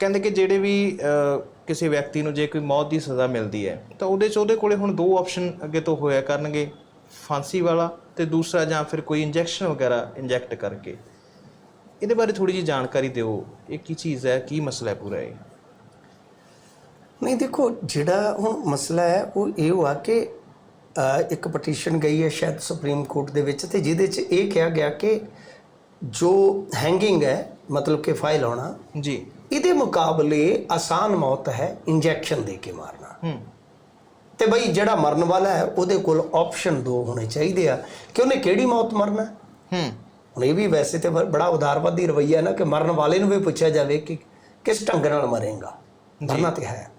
ਕਹਿੰਦੇ ਕਿ ਜਿਹੜੇ ਵੀ ਕਿਸੇ ਵਿਅਕਤੀ ਨੂੰ ਜੇ ਕੋਈ ਮੌਤ ਦੀ ਸਜ਼ਾ ਮਿਲਦੀ ਹੈ ਤਾਂ ਉਹਦੇ 'ਚ ਉਹਦੇ ਕੋਲੇ ਹੁਣ ਦੋ ਆਪਸ਼ਨ ਅੱਗੇ ਤੋਂ ਹੋਇਆ ਕਰਨਗੇ ਫਾਂਸੀ ਵਾਲਾ ਤੇ ਦੂਸਰਾ ਜਾਂ ਫਿਰ ਕੋਈ ਇੰਜੈਕਸ਼ਨ ਵਗੈਰਾ ਇੰਜੈਕਟ ਕਰਕੇ। ਇਹਦੇ ਬਾਰੇ ਥੋੜੀ ਜਿਹੀ ਜਾਣਕਾਰੀ ਦਿਓ ਇਹ ਕੀ ਚੀਜ਼ ਹੈ ਕੀ ਮਸਲਾ ਹੈ ਪੂਰਾ ਇਹ? ਨਹੀਂ ਦੇਖੋ ਜਿਹੜਾ ਹੁਣ ਮਸਲਾ ਹੈ ਉਹ ਇਹ ਹੋਆ ਕਿ ਇੱਕ ਪਟੀਸ਼ਨ ਗਈ ਹੈ ਸ਼ਾਇਦ ਸੁਪਰੀਮ ਕੋਰਟ ਦੇ ਵਿੱਚ ਤੇ ਜਿਹਦੇ 'ਚ ਇਹ ਕਿਹਾ ਗਿਆ ਕਿ ਜੋ ਹੈਂਗਿੰਗ ਹੈ ਮਤਲਬ ਕਿ ਫਾਈਲ ਹੋਣਾ ਜੀ। ਇਹਦੇ ਮੁਕਾਬਲੇ ਆਸਾਨ ਮੌਤ ਹੈ ਇੰਜੈਕਸ਼ਨ ਦੇ ਕੇ ਮਾਰਨਾ। ਤੇ ਬਈ ਜਿਹੜਾ ਮਰਨ ਵਾਲਾ ਹੈ ਉਹਦੇ ਕੋਲ ਆਪਸ਼ਨ ਦੋ ਹੋਣੇ ਚਾਹੀਦੇ ਆ ਕਿ ਉਹਨੇ ਕਿਹੜੀ ਮੌਤ ਮਰਨਾ ਹੈ। ਹੁਣ ਇਹ ਵੀ ਵੈਸੇ ਤੇ ਬੜਾ ਉਦਾਰਵਾਦੀ ਰਵਈਆ ਹੈ ਨਾ ਕਿ ਮਰਨ ਵਾਲੇ ਨੂੰ ਵੀ ਪੁੱਛਿਆ ਜਾਵੇ ਕਿ ਕਿਸ ਢੰਗ ਨਾਲ ਮਰੇਗਾ। ਮਰਨਾ ਤੇ ਹੈ।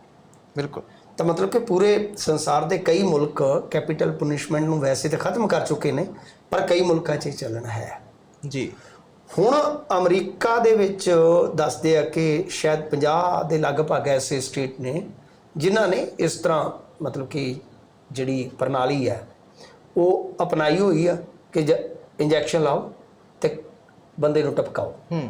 ਬਿਲਕੁਲ। ਤਾਂ ਮਤਲਬ ਕਿ ਪੂਰੇ ਸੰਸਾਰ ਦੇ ਕਈ ਮੁਲਕ ਕੈਪੀਟਲ ਪੁਨਿਸ਼ਮੈਂਟ ਨੂੰ ਵੈਸੇ ਤਾਂ ਖਤਮ ਕਰ ਚੁੱਕੇ ਨੇ ਪਰ ਕਈ ਮੁਲਕਾਂ 'ਚ ਇਹ ਚੱਲਣਾ ਹੈ। ਜੀ। ਹੁਣ ਅਮਰੀਕਾ ਦੇ ਵਿੱਚ ਦੱਸਦੇ ਆ ਕਿ ਸ਼ਾਇਦ 50 ਦੇ ਲਗਭਗ ਐਸੇ ਸਟੇਟ ਨੇ ਜਿਨ੍ਹਾਂ ਨੇ ਇਸ ਤਰ੍ਹਾਂ ਮਤਲਬ ਕਿ ਜਿਹੜੀ ਪ੍ਰਣਾਲੀ ਹੈ ਉਹ ਅਪਣਾਈ ਹੋਈ ਆ ਕਿ ਇੰਜੈਕਸ਼ਨ ਲਾਓ ਤੇ ਬੰਦੇ ਨੂੰ ਟਪਕਾਓ। ਹੂੰ।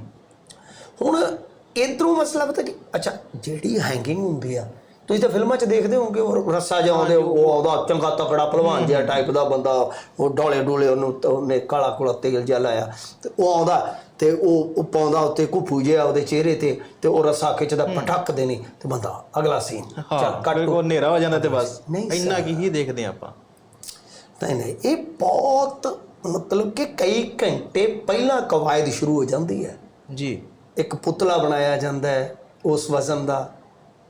ਹੁਣ ਇਧਰੋਂ ਮਸਲਾ ਪਤਾ ਕੀ? ਅੱਛਾ ਜਿਹੜੀ ਹੈਂਗਿੰਗ ਹੁੰਦੀ ਆ ਤੁਸੀਂ ਤਾਂ ਫਿਲਮਾਂ 'ਚ ਦੇਖਦੇ ਹੋਵੋਗੇ ਉਹ ਰੱਸਾ ਜਾਉਂਦੇ ਉਹ ਆਉਂਦਾ ਚੰਗਾ ਤਕੜਾ ਪਹਿਲਵਾਨ ਜਿਹਾ ਟਾਈਪ ਦਾ ਬੰਦਾ ਉਹ ਡੋਲੇ ਡੋਲੇ ਉਹਨੂੰ ਤਾਂ ਉਹਨੇ ਕਾਲਾ ਕੋਲਾ ਤੇਲ ਜਿਹਾ ਲਾਇਆ ਤੇ ਉਹ ਆਉਂਦਾ ਤੇ ਉਹ ਉਹ ਪਾਉਂਦਾ ਉੱਤੇ ਘੁੱਫੂ ਜਿਹਾ ਉਹਦੇ ਚਿਹਰੇ ਤੇ ਤੇ ਉਹ ਰੱਸਾ ਖਿੱਚਦਾ ਪਟਕ ਦੇਣੀ ਤੇ ਬੰਦਾ ਅਗਲਾ ਸੀਨ ਚੱਲ ਕੱਟ ਬਿਲਕੁਲ ਹਨੇਰਾ ਹੋ ਜਾਂਦਾ ਤੇ ਬਸ। ਨਹੀਂ ਇੰਨਾ ਕੀ ਹੀ ਦੇਖਦੇ ਆਪਾਂ। ਨਹੀਂ ਨਹੀਂ ਇਹ ਬਹੁਤ ਮਤਲਬ ਕਿ ਕਈ ਘੰਟੇ ਪਹਿਲਾਂ ਕਵਾਇਦ ਸ਼ੁਰੂ ਹੋ ਜਾਂਦੀ ਹੈ। ਜੀ। ਇੱਕ ਪੁਤਲਾ ਬਣਾਇਆ ਜਾਂਦਾ ਹੈ ਉਸ ਵਜ਼ਨ ਦਾ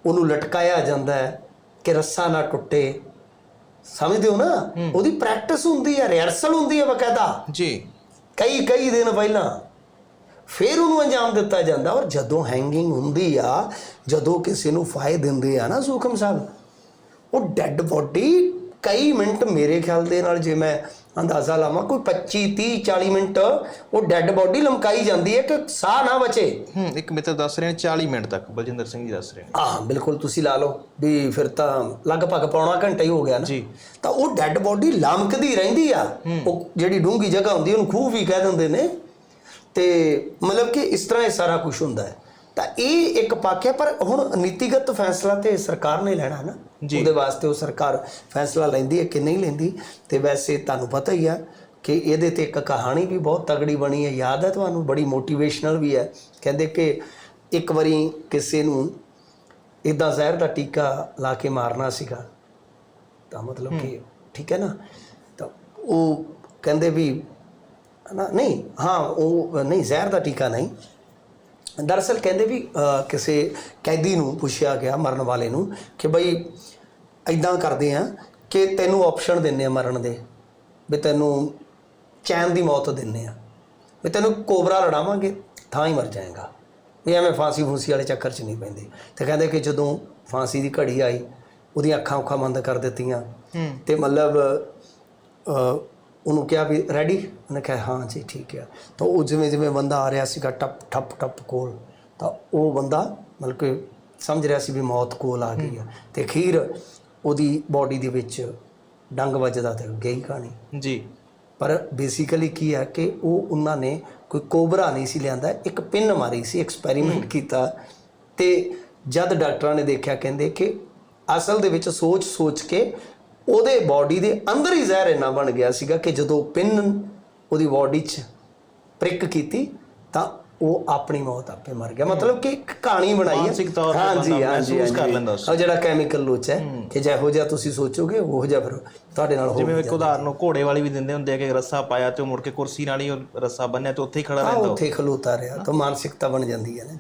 ਉਹਨੂੰ ਲਟਕਾਇਆ ਜਾਂਦਾ ਹੈ ਕਿ ਰੱਸਾ ਨਾ ਟੁੱਟੇ। ਸਮਝਦੇ ਹੋ ਨਾ? ਉਹਦੀ ਪ੍ਰੈਕਟਿਸ ਹੁੰਦੀ ਹੈ ਰਿਹਰਸਲ ਹੁੰਦੀ ਹੈ ਬਕਾਇਦਾ। ਜੀ। ਕਈ ਕਈ ਦਿਨ ਪਹਿਲਾਂ ਫਿਰ ਉਹਨੂੰ ਅੰਜਾਮ ਦਿੱਤਾ ਜਾਂਦਾ ਔਰ ਜਦੋਂ ਹੈਂਗਿੰਗ ਹੁੰਦੀ ਆ ਜਦੋਂ ਕਿਸੇ ਨੂੰ ਫਾਇ ਦਿੰਦੇ ਆ ਨਾ ਸੁਖਮ ਸਾਹਿਬ ਉਹ ਡੈੱਡ ਬੋਡੀ ਕਈ ਮਿੰਟ ਮੇਰੇ ਖਿਆਲ ਦੇ ਨਾਲ ਜੇ ਮੈਂ ਅੰਦਾਜ਼ਾ ਲਾਵਾਂ ਕੋਈ 25 30 40 ਮਿੰਟ ਉਹ ਡੈੱਡ ਬੋਡੀ ਲਮਕਾਈ ਜਾਂਦੀ ਹੈ ਕਿ ਸਾਹ ਨਾ ਬਚੇ। ਹੂੰ ਇੱਕ ਮਿੱਤਰ ਦੱਸ ਰਹੇ ਨੇ 40 ਮਿੰਟ ਤੱਕ ਬਲਜਿੰਦਰ ਸਿੰਘ ਜੀ ਦੱਸ ਰਹੇ ਨੇ। ਹਾਂ ਬਿਲਕੁਲ ਤੁਸੀਂ ਲਾ ਲਓ ਵੀ ਫਿਰ ਤਾਂ ਲਗਭਗ ਪੌਣਾ ਘੰਟਾ ਹੀ ਹੋ ਗਿਆ ਨਾ। ਜੀ। ਤਾਂ ਉਹ ਡੈੱਡ ਬੋਡੀ ਲਮਕਦੀ ਰਹਿੰਦੀ ਆ। ਉਹ ਜਿਹੜੀ ਡੂੰਗੀ ਜਗ੍ਹਾ ਹੁੰਦੀ ਉਹਨੂੰ ਖੂਹ ਵੀ ਕਹਿ ਦਿੰਦੇ ਨੇ। ਤੇ ਮਤਲਬ ਕਿ ਇਸ ਤਰ੍ਹਾਂ ਇਹ ਸਾਰਾ ਕੁਝ ਹੁੰਦਾ ਹੈ। ਤਾਂ ਇਹ ਇੱਕ ਪੱਖ ਹੈ ਪਰ ਹੁਣ ਨੀਤੀਗਤ ਫੈਸਲਾ ਤੇ ਸਰਕਾਰ ਨੇ ਲੈਣਾ ਨਾ ਉਹਦੇ ਵਾਸਤੇ ਉਹ ਸਰਕਾਰ ਫੈਸਲਾ ਲੈਂਦੀ ਹੈ ਕਿ ਨਹੀਂ ਲੈਂਦੀ ਤੇ ਵੈਸੇ ਤੁਹਾਨੂੰ ਪਤਾ ਹੀ ਆ ਕਿ ਇਹਦੇ ਤੇ ਇੱਕ ਕਹਾਣੀ ਵੀ ਬਹੁਤ ਤਗੜੀ ਬਣੀ ਹੈ ਯਾਦ ਹੈ ਤੁਹਾਨੂੰ? ਬੜੀ ਮੋਟੀਵੇਸ਼ਨਲ ਵੀ ਹੈ। ਕਹਿੰਦੇ ਕਿ ਇੱਕ ਵਾਰੀ ਕਿਸੇ ਨੂੰ ਇਦਾਂ ਜ਼ਹਿਰ ਦਾ ਟੀਕਾ ਲਾ ਕੇ ਮਾਰਨਾ ਸੀਗਾ ਤਾਂ ਮਤਲਬ ਕਿ ਠੀਕ ਹੈ ਨਾ? ਤਾਂ ਉਹ ਕਹਿੰਦੇ ਵੀ ਨਾ ਨਹੀਂ ਹਾਂ ਉਹ ਨਹੀਂ ਜ਼ਹਿਰ ਦਾ ਟੀਕਾ ਨਹੀਂ ਦਰਅਸਲ ਕਹਿੰਦੇ ਵੀ ਕਿਸੇ ਕੈਦੀ ਨੂੰ ਪੁੱਛਿਆ ਗਿਆ ਮਰਨ ਵਾਲੇ ਨੂੰ ਕਿ ਬਈ ਐਦਾਂ ਕਰਦੇ ਆ ਕਿ ਤੈਨੂੰ ਆਪਸ਼ਨ ਦਿੰਨੇ ਆ ਮਰਨ ਦੇ ਵੀ ਤੈਨੂੰ ਚੈਨ ਦੀ ਮੌਤ ਦਿੰਨੇ ਆ ਵੀ ਤੈਨੂੰ ਕੋਬਰਾ ਲੜਾਵਾਂਗੇ ਥਾਂ ਹੀ ਮਰ ਜਾਏਗਾ। ਵੀ ਐਵੇਂ ਫਾਂਸੀ ਫੂਸੀ ਵਾਲੇ ਚੱਕਰ 'ਚ ਨਹੀਂ ਪੈਂਦੇ। ਤੇ ਕਹਿੰਦੇ ਕਿ ਜਦੋਂ ਫਾਂਸੀ ਦੀ ਘੜੀ ਆਈ ਉਹਦੀਆਂ ਅੱਖਾਂ ਉੱਖਾਂ ਬੰਦ ਕਰ ਦਿੱਤੀਆਂ ਤੇ ਮਤਲਬ ਉਹਨੂੰ ਕਿਹਾ ਵੀ ਰੈਡੀ ਉਹਨੇ ਕਿਹਾ ਹਾਂ ਜੀ ਠੀਕ ਹੈ ਤਾਂ ਉਹ ਜਿਵੇਂ ਜਿਵੇਂ ਬੰਦਾ ਆ ਰਿਹਾ ਸੀਗਾ ਟਪ ਠੱਪ ਟੱਪ ਕੋਲ ਤਾਂ ਉਹ ਬੰਦਾ ਮਤਲਬ ਕਿ ਸਮਝ ਰਿਹਾ ਸੀ ਵੀ ਮੌਤ ਕੋਲ ਆ ਗਈ ਹੈ। ਤੇ ਅਖੀਰ ਉਹਦੀ ਬਾਡੀ ਦੇ ਵਿੱਚ ਡੰਗ ਵੱਜਦਾ ਤੇ ਗਈ ਕਹਾਣੀ। ਜੀ। ਪਰ ਬੇਸਿਕਲੀ ਕੀ ਹੈ ਕਿ ਉਹ ਉਹਨਾਂ ਨੇ ਕੋਈ ਕੋਬਰਾ ਨਹੀਂ ਸੀ ਲਿਆਂਦਾ ਇੱਕ ਪਿੰਨ ਮਾਰੀ ਸੀ ਐਕਸਪੈਰੀਮੈਂਟ ਕੀਤਾ। ਤੇ ਜਦ ਡਾਕਟਰਾਂ ਨੇ ਦੇਖਿਆ ਕਹਿੰਦੇ ਕਿ ਅਸਲ ਦੇ ਵਿੱਚ ਸੋਚ ਸੋਚ ਕੇ ਉਹਦੇ ਬਾਡੀ ਦੇ ਅੰਦਰ ਹੀ ਜ਼ਹਿਰ ਇੰਨਾ ਬਣ ਗਿਆ ਸੀਗਾ ਕਿ ਜਦੋਂ ਪਿੰਨ ਉਹਦੀ ਬਾਡੀ 'ਚ ਪ੍ਰਿਕ ਕੀਤੀ ਤਾਂ ਉਹ ਆਪਣੀ ਮੌਤ ਆਪੇ ਮਰ ਗਿਆ। ਮਤਲਬ ਕਿ ਇੱਕ ਕਹਾਣੀ ਬਣਾਈ ਹੈ। ਮਾਨਸਿਕ ਤੌਰ ਤੇ ਹਾਂਜੀ ਮਹਿਸੂਸ ਕਰ। ਲੈਂਦਾ ਉਸ ਉਹ ਜਿਹੜਾ ਕੈਮੀਕਲ ਲੋਚ ਹੈ ਕਿ ਜਿਹੋ ਜਿਹਾ ਤੁਸੀਂ ਸੋਚੋਗੇ ਉਹ ਜਿਹਾ ਫਿਰ ਤੁਹਾਡੇ ਨਾਲ ਹੋ ਜਿਵੇਂ ਇੱਕ ਉਦਾਹਰਨ ਉਹ ਘੋੜੇ ਵਾਲੀ ਵੀ ਦਿੰਦੇ ਹੁੰਦੇ ਆ ਕਿ ਰੱਸਾ ਪਾਇਆ ਤੇ ਉਹ ਮੁੜ ਕੇ ਕੁਰਸੀ ਨਾਲ ਹੀ ਰੱਸਾ ਬੰਨਿਆ ਤੇ ਉੱਥੇ ਹੀ ਖੜਾ ਰਹਿੰਦਾ ਉੱਥੇ ਖਲੋਤਾ ਰਿਹਾ ਤਾਂ ਮਾਨਸਿਕਤਾ ਬਣ ਜਾਂਦੀ ਹੈ ਨਾ।